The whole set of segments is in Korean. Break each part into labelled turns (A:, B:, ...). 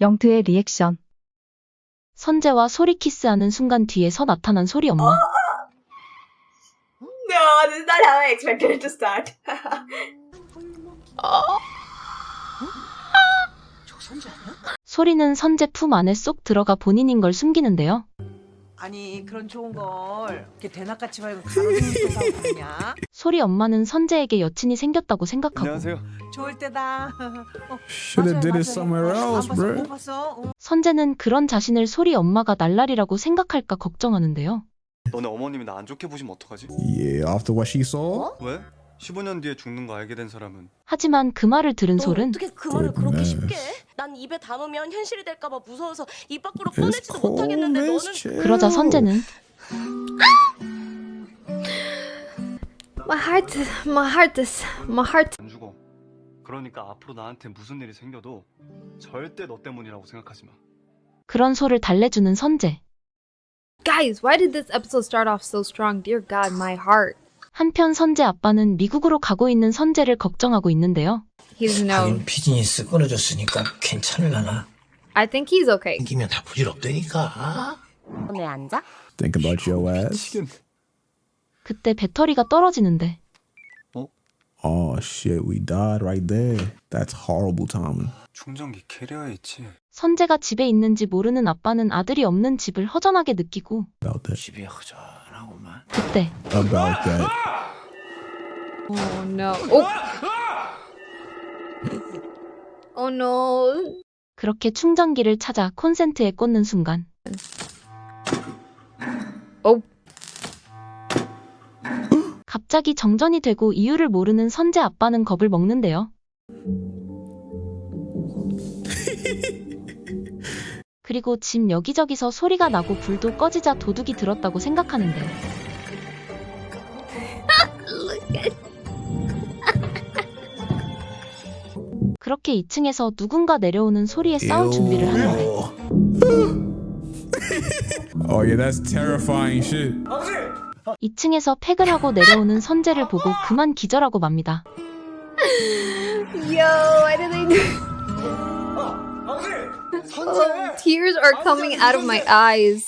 A: 영트의 리액션.
B: 선재와 소리 키스하는 순간 뒤에서 나타난 소리 엄마.
C: No, this is not how I expected it to start.
B: 소리는 선재 품 안에 쏙 들어가 본인인 걸 숨기는데요.
D: 아니 그런 좋은 걸 이렇게 대낮같이 말고 가로등에서 싸우고 그러냐?
B: 소리 엄마는 선재에게 여친이 생겼다고 생각하고
E: 안녕하세요.
D: 좋을 때다. 어,
F: Should have
D: 맞아요,
F: did it
D: 맞아요.
F: somewhere
D: 안
F: else,
D: 봤어,
F: bro.
D: 못 봤어. 어.
B: 선재는 그런 자신을 소리 엄마가 날라리라고 생각할까 걱정하는데요.
E: 너네 어머님이 나 안 좋게 보시면 어떡하지?
F: Yeah, after what she saw.
E: 왜? 15년 뒤에 죽는 거 알게 된 사람은
B: 하지만 그 말을 들은
G: 너
B: 솔은
G: 어떻게 그 말을 그렇게
F: Goodness.
G: 쉽게 해? 난 입에 담으면 현실이 될까봐 무서워서 입 밖으로
F: It's
G: 꺼내지도 못하겠는데 너는.
B: 그러자 선재는
H: My heart, my heart is, my heart.
E: 안 죽어. 그러니까 앞으로 나한테 무슨 일이 생겨도 절대 너 때문이라고 생각하지 마.
B: 그런 소를 달래주는 선재.
H: Guys, why did this episode start off so strong? Dear God, my heart.
B: 한편 선재 아빠는 미국으로 가고 있는 선재를 걱정하고 있는데요.
H: He doesn't know.
I: 하긴 비즈니스 끊어졌으니까 괜찮을라나?
H: I think he's okay.
I: 생기면 다 부질없다니까.
G: 왜 앉아?
F: Think about your ass.
E: 미치겠네.
B: 그때 배터리가 떨어지는데
F: Oh shit, we died right there. That's horrible timing.
E: 충전기 캐리어에 있지.
B: 선재가 집에 있는지 모르는 아빠는 아들이 없는 집을 허전하게 느끼고
F: About that.
I: 집이 허전하고만.
B: 그때
F: About that.
H: Oh no. Oh. Oh no.
B: 그렇게 충전기를 찾아 콘센트에 꽂는 순간
H: Oh.
B: 갑자기 정전이 되고 이유를 모르는 선재 아빠는 겁을 먹는데요. 그리고 집 여기저기서 소리가 나고 불도 꺼지자 도둑이 들었다고 생각하는데 그렇게 2층에서 누군가 내려오는 소리에 싸울 준비를 하는데
F: Oh yeah, that's terrifying shit.
B: 2층에서 팩을 하고 내려오는 선재를 보고 그만 기절하고 맙니다.
H: Yo, why did they do? Oh, tears are coming out of my eyes.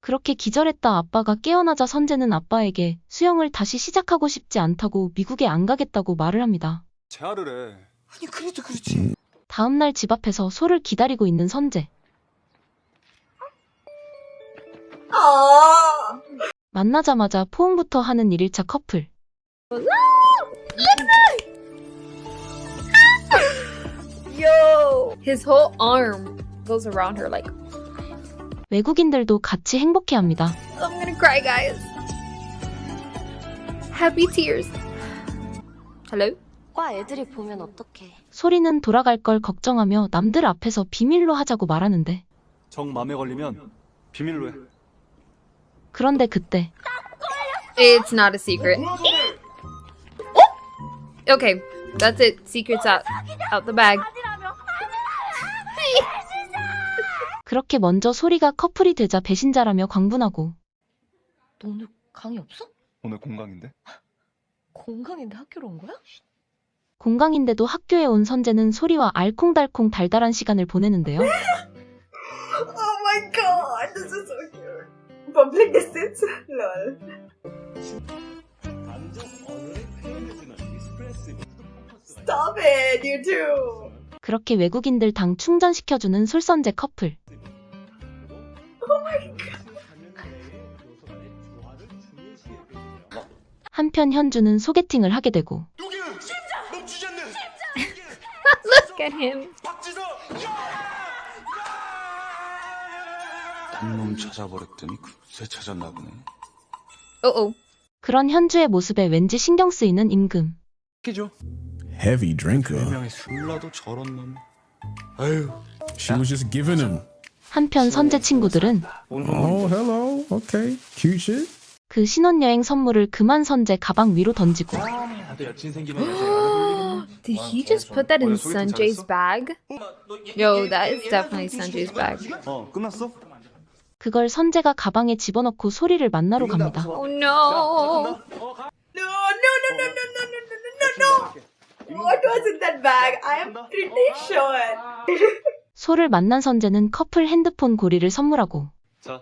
B: 그렇게 기절했다 아빠가 깨어나자 선재는 아빠에게 수영을 다시 시작하고 싶지 않다고 미국에 안 가겠다고 말을 합니다.
E: 재활을 해.
I: 아니 그래도 그렇지.
B: 다음 날 집 앞에서 소를 기다리고 있는 선재.
C: Aww.
B: 만나자마자 포옹부터 하는 1일차 커플.
H: Yo, his whole arm goes around her like,
B: 외국인들도 같이 행복해합니다.
H: I'm gonna cry, guys. Happy tears. Hello?
G: 과 애들이 보면 어떡해
B: 소리는 돌아갈 걸 걱정하며 남들 앞에서 비밀로 하자고 말하는데
E: 정 맘에 걸리면 비밀로 해.
B: 그런데 그때
H: It's not a secret. Okay, that's it. Secret's out. Out the bag.
B: 그렇게 먼저 소리가 커플이 되자 배신자라며 광분하고
G: 너 오늘 강의 없어?
E: 오늘 공강인데?
G: 공강인데 학교로 온 거야?
B: 공강인데도 학교에 온 선재는 소리와 알콩달콩 달달한 시간을 보내는데요.
C: Oh my god, this is so cute. Public distance? Lol. Stop it, you two.
B: 그렇게 외국인들 당 충전시켜주는 솔선제 커플. 한편 현주는 소개팅을 하게 되고
H: Look at him.
E: 단놈 찾아버렸더니 그새 찾았나 보네.
H: Uh oh.
B: 그런 현주의 모습에 왠지 신경 쓰이는 임금.
E: 끼죠.
F: Heavy drinker.
E: 분명히 술라도 저런 놈. 아유.
F: She was just giving him.
B: 한편 선재 친구들은
F: Oh, hello. Okay. Cute shit.
B: 그 신혼여행 선물을 그만 선재 가방 위로 던지고
E: 나도 여친 생기면
H: Did he just put that in Sanjay's bag? Yo, that is definitely Sanjay's bag.
E: 어 끝났어?
B: 그걸 선재가 가방에 집어넣고 소리를 만나러 갑니다.
H: Oh no.
C: No, no, no, no, no, no, no, no, no, no, no. What was in that bag? I am pretty sure.
B: 소를 만난 선재는 커플 핸드폰 고리를 선물하고
E: 자,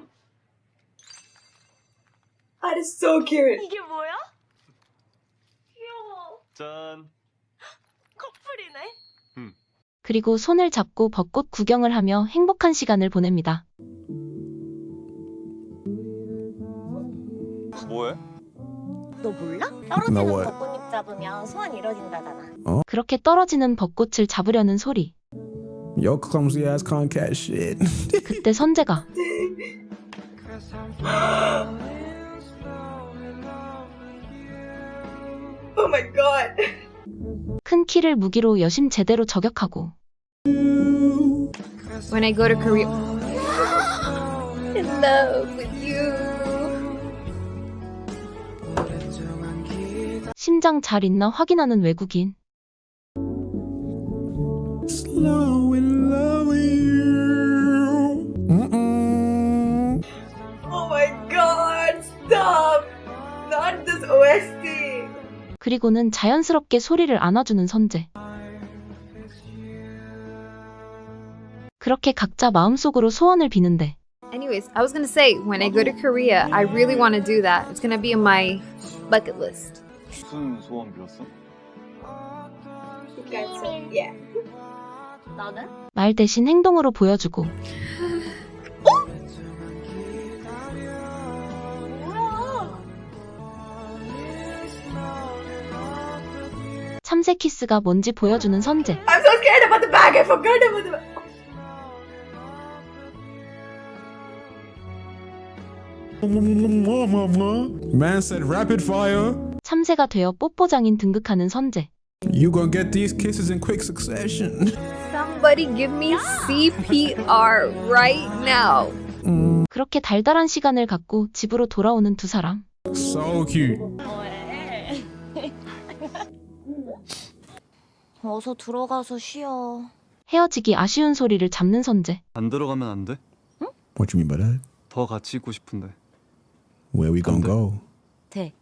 C: That is so cute.
G: 이게 뭐야? 귀여워.
E: 짠.
B: 그리고 손을 잡고 벚꽃 구경을 하며 행복한 시간을 보냅니다.
E: 뭐해?
G: 너 몰라?
F: 나
G: 떨어지는
F: what?
G: 벚꽃잎 잡으면 소원 이뤄진다잖아.
B: 그렇게 떨어지는 벚꽃을 잡으려는 소리.
F: Yo, clumsy ass concat shit.
B: 그때 선재가
C: Oh my god.
B: 큰 키를 무기로 여심 제대로 저격하고
H: When I go to Korea. In love with you.
B: 심장 잘 있나 확인하는 외국인.
F: Slow in love with you. Mm-mm.
C: Oh my god. Stop. Not this OST.
B: 그리고는 자연스럽게 소리를 안아주는 선재. 그렇게 각자 마음속으로 소원을 비는데
H: Anyways, I was gonna say, when I go to Korea, I really want to do that. It's gonna be on my bucket list.
E: 무슨 소원 빌었어?
C: Yeah.
G: 너는?
B: 말 대신 행동으로 보여주고 참새 키스가 뭔지 보여주는 선재.
C: I'm so scared about the bag. I forgot about the bag.
F: Man said rapid fire.
B: 참새가 되어 뽀뽀장인 등극하는 선재.
F: You gonna get these kisses in quick succession.
H: Somebody give me CPR right now.
B: 그렇게 달달한 시간을 갖고 집으로 돌아오는 두 사람.
F: So cute.
G: 어서 들어가서 쉬어.
B: 헤어지기 아쉬운 소리를 잡는 선재.
E: 안 들어가면 안 돼?
F: What you mean by that?
E: 더 같이 있고 싶은데.
F: Where we gonna
E: 돼.
F: go?
G: 돼.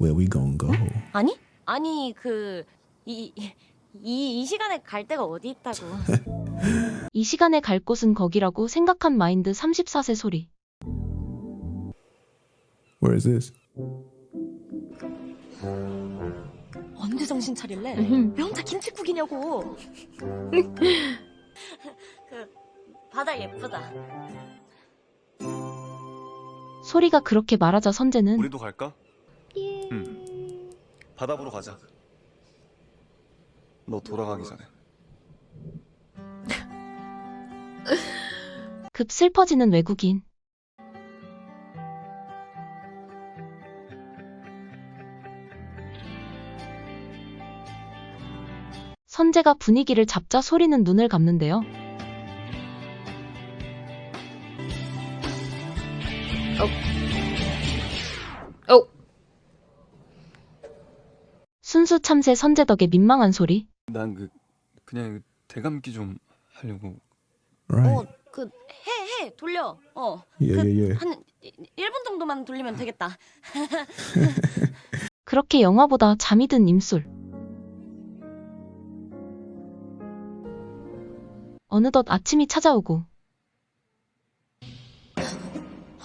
F: Where we gonna go?
G: 아니? 아니 그이 이, 이 시간에 갈 데가 어디 있다고.
B: 이 시간에 갈 곳은 거기라고 생각한 마인드 34세 소리.
F: Where is this?
G: 언제 정신 차릴래?
H: Mhm.
G: 왜 혼자 김치국이냐고. 그 바다 예쁘다.
B: 소리가 그렇게 말하자 선재는
E: 우리도 갈까? 응. 바다 보러 가자. 너 돌아가기 전에.
B: 급 슬퍼지는 외국인. 선재가 분위기를 잡자 소리는 눈을 감는데요. 순수 참새 선재 덕에 민망한 소리.
E: 난 그 그냥 대감기 좀 하려고.
F: Right.
G: 어, 그해해 돌려. 어.
F: Yeah,
G: 그,
F: yeah, yeah.
G: 한 1분 정도만 돌리면 되겠다.
B: 그렇게 영화보다 잠이 든 임솔. 어느덧 아침이 찾아오고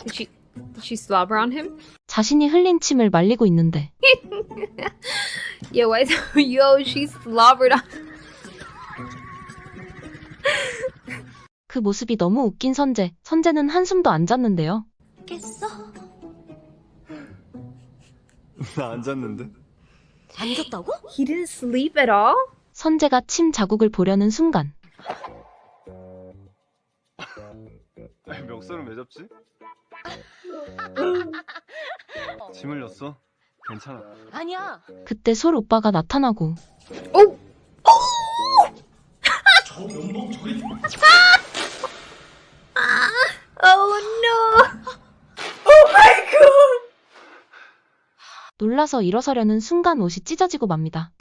H: did she did she slobber on him?
B: 자신이 흘린 침을 말리고 있는데
H: Yo, I yo, she slobbered on.
B: 그 모습이 너무 웃긴 선재. 선재는 한숨도 안 잤는데요.
G: 깼어?
E: 나안 잤는데.
G: 안 잤다고?
H: He didn't sleep at all.
B: 선재가 침 자국을 보려는 순간
E: 아니, 멱살은 왜 잡지? 짐 흘렸어? 괜찮아.
G: 아니야.
B: 그때 솔 오빠가 나타나고
H: Oh, oh no!
B: 놀라서 일어서려는 순간 옷이 찢어지고 맙니다.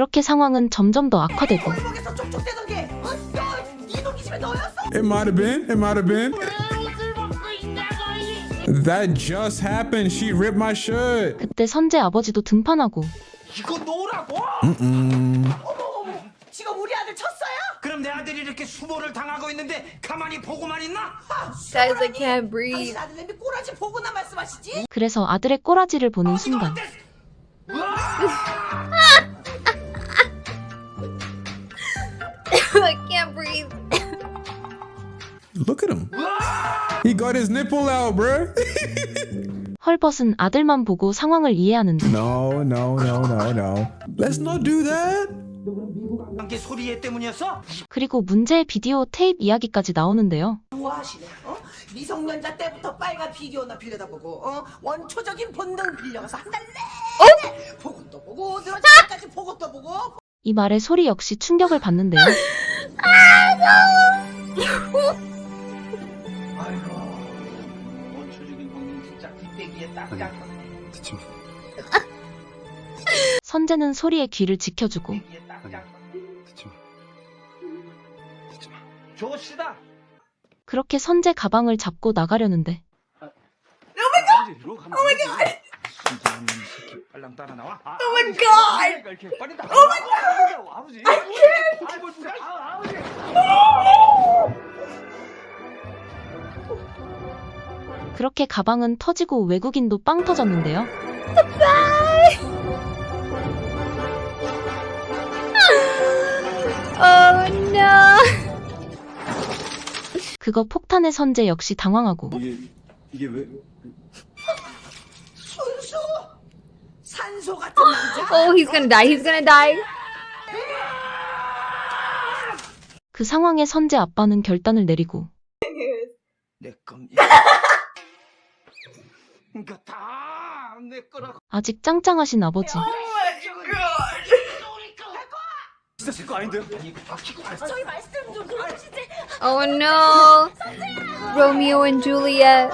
B: 그렇게 상황은 점점 더 악화되고
C: 목에서 촉촉대던 게, 어, 너, 너였어?
F: It might have been. It might have been. That just happened. She ripped my shirt.
B: 그때 선재 아버지도 등판하고
C: 이거 놓으라고?
F: Mm-mm.
D: 지금 우리 아들 쳤어요?
C: 그럼 내 아들이 이렇게 수모를 당하고 있는데 가만히 보고만 있나?
H: Guys, I can't breathe.
D: 당신 아들 내미 꼬라지 보고나 말씀하시지?
B: 그래서 아들의 꼬라지를 보는 순간
F: Look at him. He got his nipple out, bruh.
B: 헐벗은 아들만 보고 상황을 이해하는데
F: no, no, no, no, no. Let's not do that.
C: 게 소리애 때문이었어?
B: 그리고 문제의 비디오 테이프 이야기까지 나오는데요.
D: 좋아하시네. 어? 미성년자 때부터 빨간 비디오나 빌려다보고 어? 원초적인 본능 빌려가서 한 달 내내 보고 또 보고 늘어질 때까지 보고 또 보고
B: 이 말에 소리 역시 충격을 받는데요.
C: 아
B: 선재는 소리의 귀를 지켜주고
C: 뒷대기에 딱 잡혀
E: 듣지 마. 듣지 마.
C: 좋시다
B: 그렇게 선재 가방을 잡고 나가려는데
E: 아버지 이리로 가면 안 되지.
C: 진짜 이 새끼 빨랑 따라 나와
D: my god!
C: 이렇게 빨리 따라 오 마이 갓 아버지 아이고 진짜 아, 아버지
B: 그렇게 가방은 터지고 외국인도 빵 터졌는데요.
H: Oh
B: 그거 폭탄의 선재 역시 당황하고
E: 이게 이게 왜?
D: 순수 산소 같은 남자
H: Oh, he's gonna die. He's gonna die.
B: 그 상황에 선재 아빠는 결단을 내리고
C: 내 겁니다 이거 다내 거라고
B: 아직 짱짱하신 아버지
E: 진짜 제거 아닌데요?
G: 저희 말씀 좀 들어주시지.
H: Oh no. Romeo and Juliet.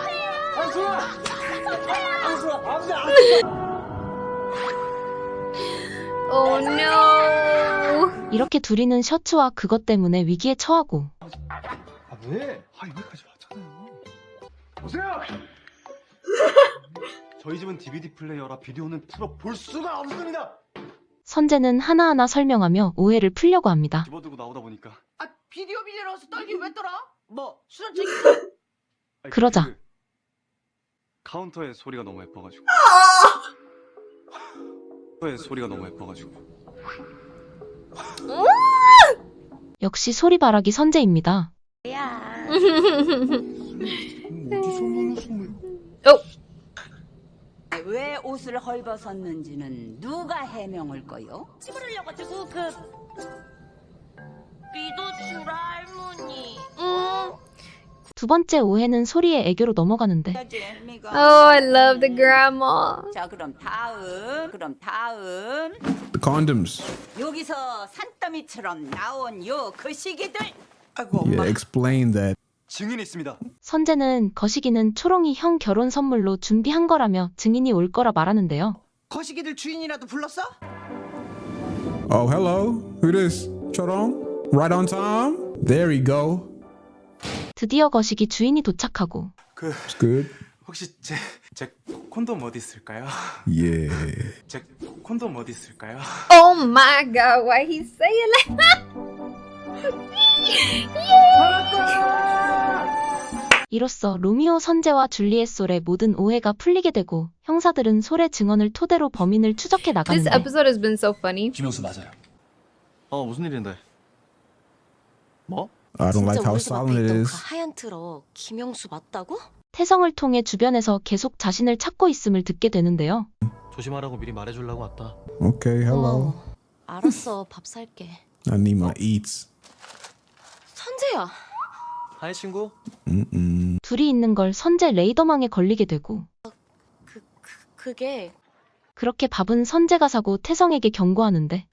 H: Oh no.
B: 이렇게 둘이는 셔츠와 그것 때문에 위기에 처하고
E: 아 왜? 아 여기까지 왔잖아요. 보세요. 저희 집은 DVD 플레이어라 비디오는 풀어 볼 수가 없습니다.
B: 선재는 하나하나 설명하며 오해를 풀려고 합니다.
E: 집어들고 나오다 보니까
D: 아 비디오 빌려넣어서 떨기 왜 떨어? 뭐 수전 책임
E: 아니,
B: 그러자.
E: 그 카운터의 소리가 너무 예뻐가지고. 카운터의 소리가 너무 예뻐가지고.
B: 역시 소리바라기 선재입니다.
G: 야.
A: 왜 옷을 헐벗었는지는 누가 해명을 거요?
G: 찌부르려가지고 그
B: 두 번째 오해는 소리의 애교로 넘어가는데.
H: Oh, I love the grandma.
A: 자 그럼 다음 그럼 다음
F: The condoms.
A: 여기서 산더미처럼 나온 요그 거시기들
D: 아이고
F: Yeah,
D: 엄마
F: explain that.
E: 증인이 있습니다.
B: 선재는 거시기는 초롱이 형 결혼 선물로 준비한 거라며 증인이 올 거라 말하는데요.
D: 거시기들 주인이라도 불렀어?
F: Oh, hello. Who this? Chorong? Right on time? There we go.
B: 드디어 거시기 주인이 도착하고
J: 그
F: good.
J: 혹시 제 제 콘돔 어디 있을까요?
F: Yeah.
J: 제 콘돔 어디 있을까요?
H: Oh my god, why he saying that?
B: 이로써 로미오 선재와 줄리엣 솔의 모든 오해가 풀리게 되고 형사들은 솔의 증언을 토대로 범인을 추적해
H: This
B: 나가는데
H: episode has been so funny.
I: 김영수 맞아요.
E: 어 무슨 일인데? 뭐?
F: I don't like how silent it is.
G: 그 하얀 트럭 김영수 맞다고?
B: 태성을 통해 주변에서 계속 자신을 찾고 있음을 듣게 되는데요.
J: 조심하라고 미리 말해주려고 왔다.
F: Okay, hello.
G: 고마워. 알았어 밥 살게.
F: I need my eats.
G: 선재야.
J: 하이 친구.
F: Mm-mm.
B: 둘이 있는 걸 선재 레이더망에 걸리게 되고
G: 그, 그 그게
B: 그렇게 밥은 선재가 사고 태성에게 경고하는데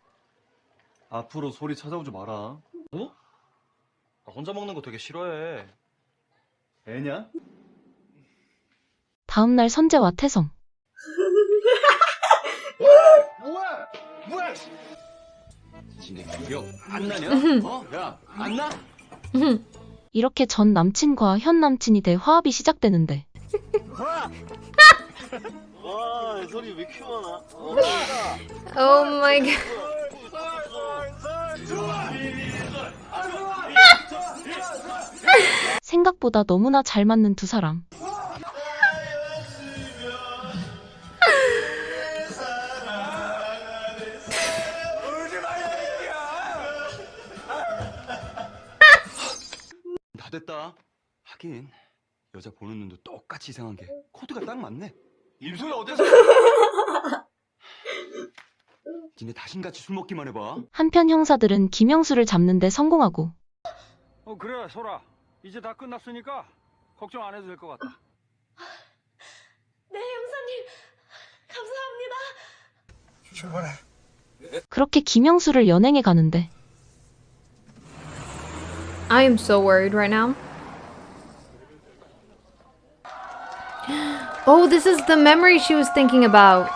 E: 앞으로 소리 찾아오지 마라.
J: 어? 나 혼자 먹는 거 되게 싫어해.
E: 애냐?
B: 다음날 선재와 태성
C: 뭐야 뭐야
E: 지네 기억 안 나냐? 어? 야, 안 나?
B: 이렇게 전 남친과 현 남친이 돼 화합이 시작되는데
J: 와, 소리 왜 이렇게 많아?
H: Oh my god.
B: 생각보다 너무나 잘 맞는 두 사람.
E: 다 됐다. 하긴 여자 보는 눈도 똑같이 이상한 게 코드가 딱 맞네. 입술이 어때서? 니네 다신같이 술 먹기만 해봐.
B: 한편 형사들은 김영수를 잡는데 성공하고
J: 어, 그래, 소라. 이제 다 끝났으니까 걱정 안 해도 될 것 같다.
G: 네 형사님 감사합니다.
I: 출발해.
B: 그렇게 김영수를 연행해 가는데
H: I am so worried right now. Oh, this is the memory she was thinking about.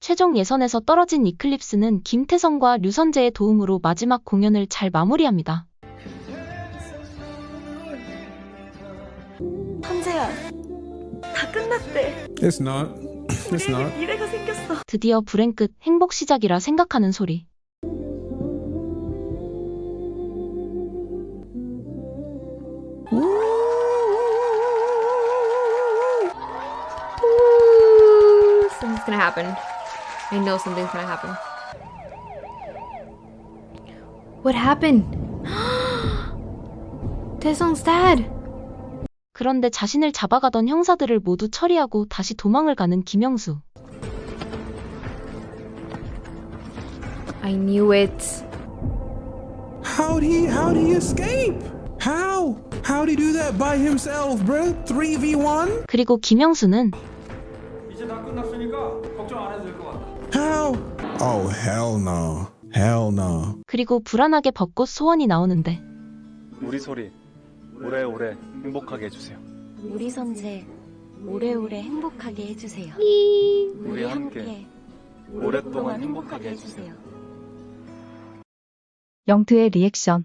B: 최종 예선에서 떨어진 이클립스는 김태성과 류선재의 도움으로 마지막 공연을 잘 마무리합니다.
G: 선재야 다 끝났대.
F: It's not. It's not.
G: 미래가 생겼어.
B: 드디어 불행 끝 행복 시작이라 생각하는 소리.
H: Happen. I know something's gonna happen. What happened? Taesung's dad.
B: 그런데 자신을 잡아가던 형사들을 모두 처리하고 다시 도망을 가는 김영수.
H: I knew it.
F: How'd he? How'd he escape? How? How'd he do that by himself, bruh? 3v1?
B: 그리고 김영수는
J: 이제 다 끝났으니까 걱정 안 해도 될 것 같다.
F: How? Oh, hell no. Hell no.
B: 그리고 불안하게 벚꽃 소원이 나오는데
E: 우리 소리 오래오래 행복하게 해주세요.
G: 우리 선재 오래오래 행복하게 해주세요.
E: 우리 함께 오랫동안 행복하게 해주세요.
B: 영트의 리액션